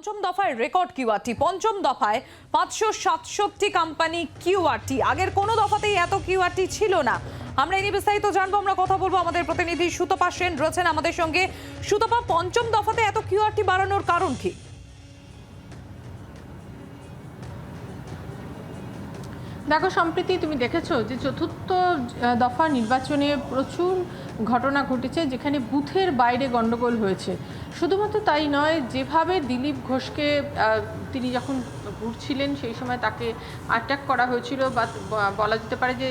পঞ্চম দফায় record QRT পঞ্চম দফায় পাঁচশো সাতষট্টি কোম্পানি কিউআরটি আগের কোনো দফাতেই এত কিউআরটি ছিল না। আমরা এই বিস্তারিত জানব, আমরা কথা বলব আমাদের প্রতিনিধি সুতপা সেন রয়েছেন আমাদের সঙ্গে। সুতপা, পঞ্চম দফাতে এত কিউআরটি বাড়ানোর কারণ কি? দেখো, সম্প্রতি তুমি দেখেছ যে চতুর্থ দফা নির্বাচনে প্রচুর ঘটনা ঘটেছে যেখানে বুথের বাইরে গণ্ডগোল হয়েছে। শুধুমাত্র তাই নয়, যেভাবে দিলীপ ঘোষকে তিনি যখন ঘুরছিলেন সেই সময় তাকে অ্যাটাক করা হয়েছিল বা বলা যেতে পারে যে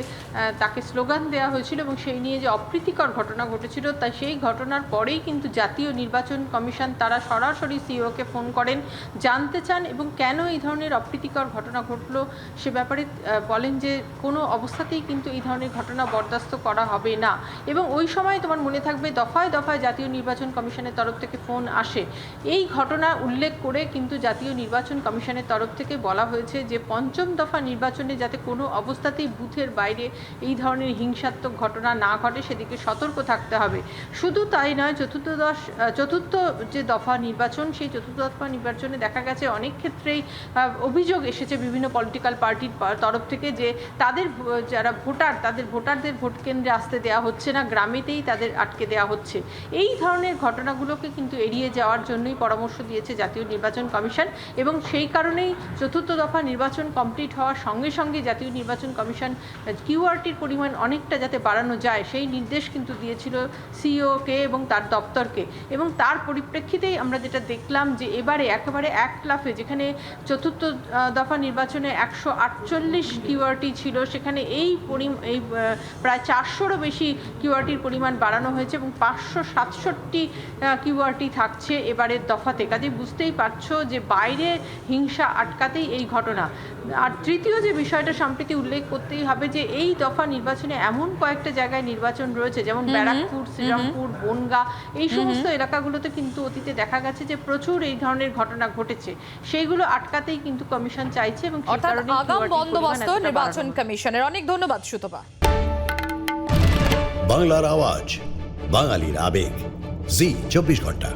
তাকে স্লোগান দেওয়া হয়েছিল এবং সেই নিয়ে যে অপ্রীতিকর ঘটনা ঘটেছিল, তাই সেই ঘটনার পরেই কিন্তু জাতীয় নির্বাচন কমিশন তারা সরাসরি সিইওকে ফোন করেন, জানতে চান এবং কেন এই ধরনের অপ্রীতিকর ঘটনা ঘটলো সে ব্যাপারে বলেন যে কোনো অবস্থাতেই কিন্তু এই ধরনের ঘটনা বরদাস্ত করা হবে না। এবং ওই সময় তোমার মনে থাকবে দফায় দফায় জাতীয় নির্বাচন কমিশনের তরফ থেকে ফোন আসে। এই ঘটনা উল্লেখ করে কিন্তু জাতীয় নির্বাচন কমিশনের তরফ থেকে বলা হয়েছে যে পঞ্চম দফা নির্বাচনে যাতে কোনো অবস্থাতেই বুথের বাইরে এই ধরনের হিংসাত্মক ঘটনা না ঘটে, সেদিকে সতর্ক থাকতে হবে। শুধু তাই নয়, চতুর্থ দশ চতুর্থ যে দফা নির্বাচন, সেই চতুর্থ দফা নির্বাচনে দেখা গেছে অনেক ক্ষেত্রেই অভিযোগ এসেছে বিভিন্ন পলিটিক্যাল পার্টির তরফ থেকে যে তাদের যারা ভোটার, তাদের ভোটারদের ভোট কেন্দ্রে আসতে দেওয়া হচ্ছে না, গ্রামেতেই তাদের আটকে দেওয়া হচ্ছে। এই ধরনের ঘটনাগুলোকে কিন্তু এড়িয়ে যাওয়ার জন্যই পরামর্শ দিয়েছে জাতীয় নির্বাচন কমিশন এবং সেই কারণেই চতুর্থ দফা নির্বাচন কমপ্লিট হওয়ার সঙ্গে সঙ্গে জাতীয় নির্বাচন কমিশন কিউআরটির পরিমাণ অনেকটা যাতে বাড়ানো যায়, সেই নির্দেশ কিন্তু দিয়েছিল সিইওকে এবং তার দপ্তরকে। এবং তার পরিপ্রেক্ষিতেই আমরা যেটা দেখলাম যে এবারে একেবারে এক লাফে যেখানে চতুর্থ দফা নির্বাচনে একশো আটচল্লিশ কিউআরটি ছিল, সেখানে এই পরি এই প্রায় চারশোরও বেশি কিউআরটির পরিমাণ বাড়ানো হয়েছে এবং পাঁচশো সাতষট্টি কিউআরটি থাকছে এবারের দফাতে। কাজে বুঝতেই পারছ যে বাইরে হিংসা আটকাতেই এই ঘটনা। আর তৃতীয় যে বিষয়টা সম্প্রতি উল্লেখ করতেই হবে যে এই দফা নির্বাচনে এমন কয়েকটা জায়গায় নির্বাচন রয়েছে যেমন ব্যারাকপুর শ্রীরামপুর বনগা এই সমস্ত এলাকাগুলোতে কিন্তু অতীতে দেখা গেছে যে প্রচুর এই ধরনের ঘটনা ঘটেছে। সেইগুলো আটকাতেই কিন্তু কমিশন চাইছে এবং আগাম বন্দোবস্ত নির্বাচন কমিশনের। অনেক ধন্যবাদ সুতপা। বাংলার আওয়াজ বাঙালির আবেগ। জি চব্বিশ ঘণ্টা।